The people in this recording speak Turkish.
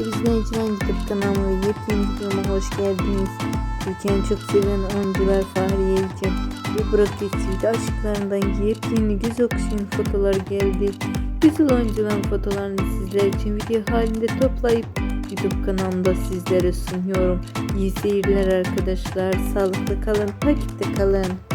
Sevgili izleyiciler YouTube kanalıma ve yepyeni videoma hoş geldiniz. Türkiye'nin çok sevilen oyuncular Fahriye Evcen ve Burak Özçivit aşklarından yepyeni göz okşayan fotolar geldi. Güzel oyuncuların fotolarını sizler için video halinde toplayıp YouTube kanalımda sizlere sunuyorum. İyi seyirler arkadaşlar. Sağlıklı kalın, takipte kalın.